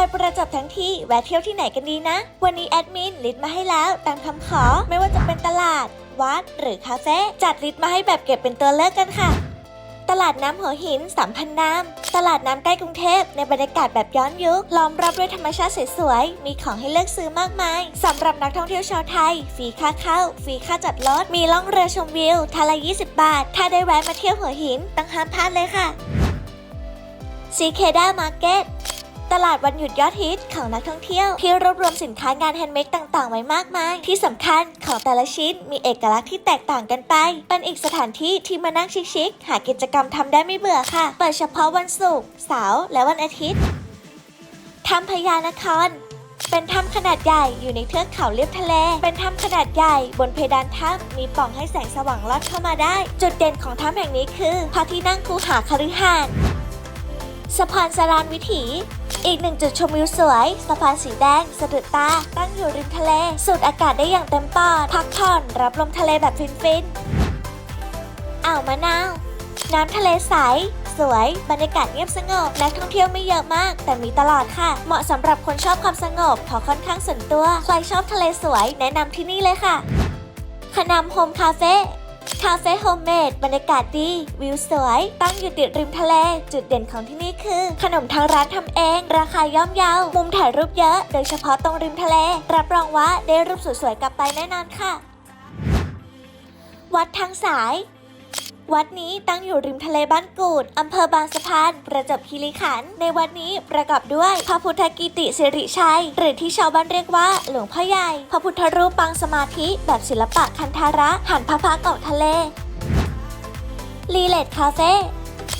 ไปประจบทั้งที่แวะเที่ยวที่ไหนกันดีนะ วันนี้แอดมินลิสต์มาให้แล้วตามคำขอ ไม่ว่าจะเป็นตลาด วัด หรือคาเฟ่จัดลิสต์มาให้แบบเก็บเป็นตัวเลือกกันค่ะ ตลาดน้ำหัวหินสามพันน้ำตลาดน้ำใกล้กรุงเทพในบรรยากาศแบบย้อนยุคล้อมรอบด้วยธรรมชาติสวยๆมีของให้เลือกซื้อมากมายสำหรับนักท่องเที่ยวชาวไทยฟรีค่าเข้าฟรีค่าจัดรถมีล่องเรือชมวิวทาละ20 บาท ถ้าได้แวะมาเที่ยวหัวหินต้องห้ามพลาดเลยค่ะซีเคด้ามาร์เก็ต ตลาดวันหยุดยอดฮิตของนักท่องเที่ยว ที่รวบรวมสินค้างานแฮนด์เมดต่างๆ ไว้มากมาย ที่สำคัญของแต่ละชิ้นมีเอกลักษณ์ที่แตกต่างกันไป เป็นอีกสถานที่ที่มานั่งชิคๆหากิจกรรมทำได้ไม่เบื่อค่ะ เปิดเฉพาะวันศุกร์เสาร์และวันอาทิตย์ถ้ำพญานครเป็นถ้ำขนาดใหญ่อยู่ในเทือกเขาเลียบทะเล เป็นถ้ำขนาดใหญ่ บนเพดานถ้ำมีปล่องให้แสงสว่างลอดเข้ามาได้ จุดเด่นของถ้ำแห่งนี้คือพระที่นั่งคูหาคฤหาสน์สะพานสารานวิถี อีกหนึ่งจุดชมวิวสวย สะพานสีแดง สะดุดตา ตั้งอยู่ริมทะเล สูดอากาศได้อย่างเต็มปอด พักผ่อนรับลมทะเลแบบฟินๆ อ่าวมะนาว น้ำทะเลใสสวย บรรยากาศเงียบสงบ นักท่องเที่ยวไม่เยอะมาก แต่มีตลอดค่ะ เหมาะสำหรับคนชอบความสงบเพราะค่อนข้างส่วนตัว ใครชอบทะเลสวย แนะนำที่นี่เลยค่ะขนำโฮมคาเฟ่ คาเฟ่โฮมเมดบรรยากาศดี วิวสวย ตั้งอยู่ติดริมทะเล จุดเด่นของที่นี่คือ ขนมทางร้านทำเอง ราคาย่อมเยา มุมถ่ายรูปเยอะ โดยเฉพาะตรงริมทะเล รับรองว่าได้รูปสวยๆกลับไปแน่นอนค่ะ วัดทางสาย วัดนี้ตั้งอยู่ริมทะเลบ้านกูด อำเภอบางสะพาน ประจวบคีรีขันธ์ในวัดนี้ประกอบด้วยพระพุทธกิติสิริชัย หรือที่ชาวบ้านเรียกว่าหลวงพ่อใหญ่ พระพุทธรูปปางสมาธิ แบบศิลปะคันธาระหันพระพักตร์ออกทะเล รีเลดคาเฟ่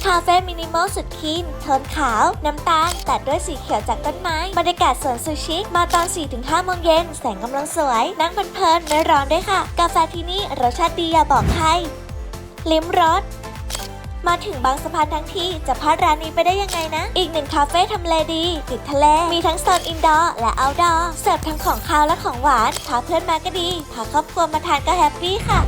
คาเฟ่มินิมอลสุดคีนโทนขาว น้ำตาล ตัดด้วยสีเขียวจากต้นไม้ บรรยากาศสวนซูชิ มาตอน 4-5โมงเย็น แสงกำลังสวย นั่งเพลินๆไม่ร้อนด้วยค่ะ กาแฟที่นี่รสชาติดีอย่าบอกใคร ลิ้มรสมาถึงบางสะพานทั้งทีจะพลาดร้านนี้ไปได้ยังไงนะ อีกหนึ่งคาเฟ่ทำเลดีติดทะเล มีทั้งโซนอินดอร์และเอาท์ดอร์ เสิร์ฟทั้งของคาวและของหวาน พาเพื่อนมาก็ดี พาครอบครัวมาทานก็แฮปปี้ค่ะ